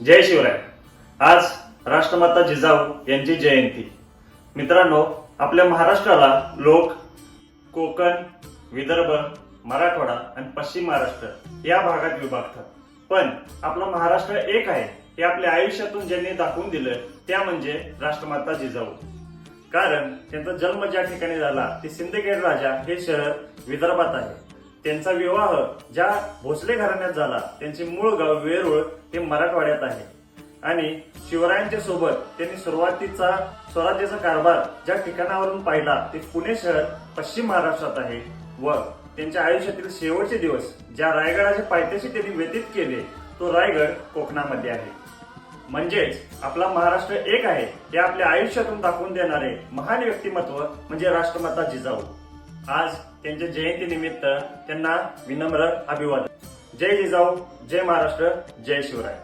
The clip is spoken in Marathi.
जय शिवराय. आज राष्ट्रमाता जिजाऊ यांची जयंती. मित्रांनो आपल्या महाराष्ट्राला लोक कोकण विदर्भ मराठवाडा आणि पश्चिम महाराष्ट्र या भागात विभागतात. पण आपलं महाराष्ट्र एक आहे हे आपल्या आयुष्यातून ज्यांनी दाखवून दिलं त्या म्हणजे राष्ट्रमाता जिजाऊ. कारण त्यांचा जन्म ज्या ठिकाणी झाला ते सिंदखेड राजा हे शहर विदर्भात आहे. त्यांचा विवाह ज्या भोसले घराण्यात झाला त्यांचे मूळ गाव वेरूळ हे मराठवाड्यात आहे. आणि शिवरायांच्या सोबत त्यांनी सुरुवातीचा स्वराज्याचा कारभार ज्या ठिकाणावरून पाहिला ते पुणे शहर पश्चिम महाराष्ट्रात आहे व त्यांच्या आयुष्यातील शेवटचे दिवस ज्या रायगडाच्या पायथ्याशी त्यांनी व्यतीत केले तो रायगड कोकणामध्ये आहे. म्हणजेच आपला महाराष्ट्र एक आहे हे आपल्या आयुष्यातून दाखवून देणारे महान व्यक्तिमत्व म्हणजे राष्ट्रमाता जिजाऊ. आज त्यांच्या जयंती निमित्त त्यांना विनम्र अभिवादन. जय जिजाऊ जय महाराष्ट्र जय शिवराय.